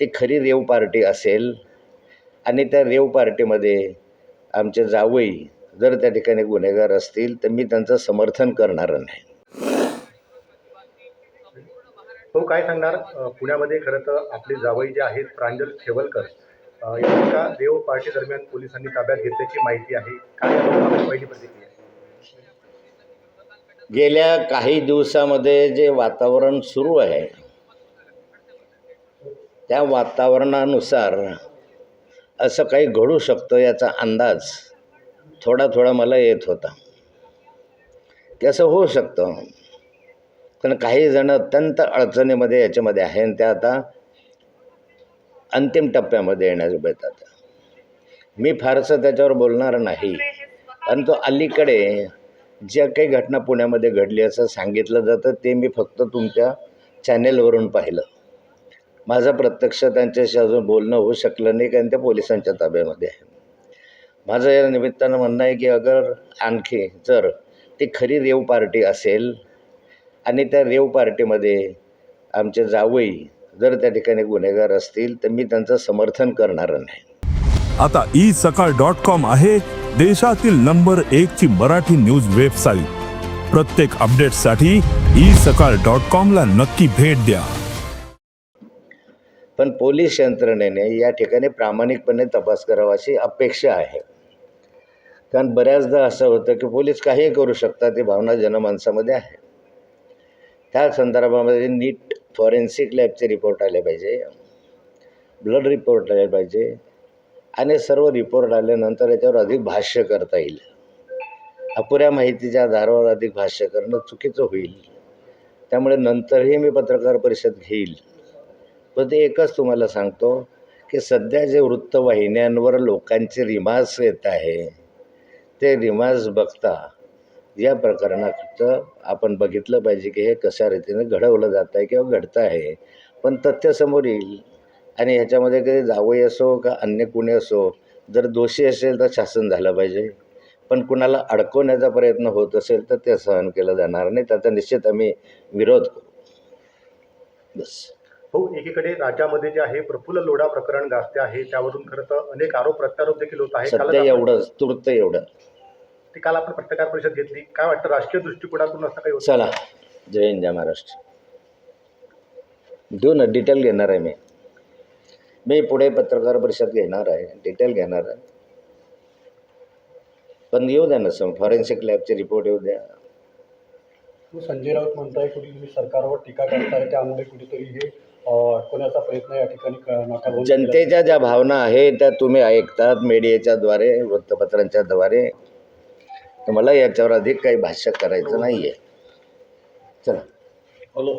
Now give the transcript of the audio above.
ती खरी rave party असेल आणि त्या रेव पार्टीमध्ये आमचे जावई जर त्या ठिकाणी गुन्हेगार असतील तर मी त्यांचं समर्थन करणार नाही. तो काय सांगणार? पुण्यामध्ये खरं तर आपले जावई जे आहेत प्रांजल खेवलकर एका देव पार्टी दरम्यान पोलिसांनी ताब्यात घेतल्याची माहिती आहे. काय याबाबत पहिली प्रतिक्रिया गेल्या काही दिवसामध्ये जे वातावरण सुरू आहे त्या वातावरणानुसार असं काही घडू शकतं याचा अंदाज थोडा थोडा मला येत होता. की असं होऊ शकतं. पण काही जण अत्यंत अडचणीमध्ये याच्यामध्ये आहे आणि त्या आता अंतिम टप्प्यामध्ये येण्यास बेतात मी फारसं त्याच्यावर बोलणार नाही. परंतु अलीकडे ज्या काही घटना पुण्यामध्ये घडली असं सांगितलं जातं ते मी फक्त तुमच्या चॅनेलवरून पाहिलं. माझं प्रत्यक्ष त्यांच्याशी अजून बोलणं होऊ शकलं नाही कारण ते पोलिसांच्या ताब्यामध्ये आहे. माझं या निमित्तानं म्हणणं आहे की अगर आणखी जर ती खरी रेव पार्टी असेल आणि त्या रेव पार्टीमध्ये आमचे जावई जर त्या ठिकाणी गुन्हेगार असतील तर मी त्यांचं समर्थन करणार नाही. आता ई सकाळ डॉट कॉम आहे देशातील नंबर एक ची मराठी न्यूज वेबसाईट. प्रत्येक अपडेटसाठी ई सकाळ डॉट कॉम ला नक्की भेट द्या. पण पोलीस यंत्रणेने या ठिकाणी प्रामाणिकपणे तपास करावा अशी अपेक्षा आहे. कारण बऱ्याचदा असं होतं की पोलीस काहीही करू शकतात ही भावना जनमानसामध्ये आहे. त्या संदर्भामध्ये नीट फॉरेन्सिक लॅबचे रिपोर्ट आले पाहिजे ब्लड रिपोर्ट आले पाहिजे आणि सर्व रिपोर्ट आल्यानंतर याच्यावर अधिक भाष्य करता येईल. अपुऱ्या माहितीच्या आधारावर अधिक भाष्य करणं चुकीचं होईल. त्यामुळे नंतरही मी पत्रकार परिषद घेईल. पण ते एकच तुम्हाला सांगतो की सध्या जे वृत्तवाहिन्यांवर लोकांचे रिमाज येत आहे ते रिमाज बघता या प्रकरणाचं आपण बघितलं पाहिजे की हे कशा रीतीने घडवलं जात आहे किंवा घडतं आहे. पण तथ्य समोर येईल. आणि ह्याच्यामध्ये कधी जावई असो का अन्य कुणी असो जर दोषी असेल तर शासन झालं पाहिजे. पण कुणाला अडकवण्याचा प्रयत्न होत असेल तर ते सहन केलं जाणार नाही. त्याचा निश्चित आम्ही विरोध करू. बस. हो एकीकडे राज्यामध्ये जे आहे प्रफुल्ल लोढा प्रकरण गाजते आहे. त्यावरून खरं तर अनेक आरोप प्रत्यारोप देखील होत आहे कालच सध्या आपण- एवढंच तुर्त एवढं. ते काल आपण पत्रकार परिषद घेतली. काय वाटतं राजकीय दृष्टिकोनातून असं काही होतं? चला जय हिंद जय महाराष्ट्र. देऊ ना डिटेल घेणार आहे मी. मी पुढे पत्रकार परिषद घेणार आहे. डिटेल घेणार आहे. पण येऊ द्या ना सम फॉरेन्सिक लॅबचे रिपोर्ट येऊ द्या. तो संजय राऊत म्हणताय कुठे तुम्ही सरकारवर टीका करताय त्यामुळे कुठेतरी हे अडकवण्याचा प्रयत्न या ठिकाणी. जनतेच्या ज्या भावना आहेत त्या तुम्ही ऐकतात मीडियाच्याद्वारे वृत्तपत्रांच्याद्वारे तर मला याच्यावर अधिक काही भाष्य करायचं नाही आहे चला. हॅलो.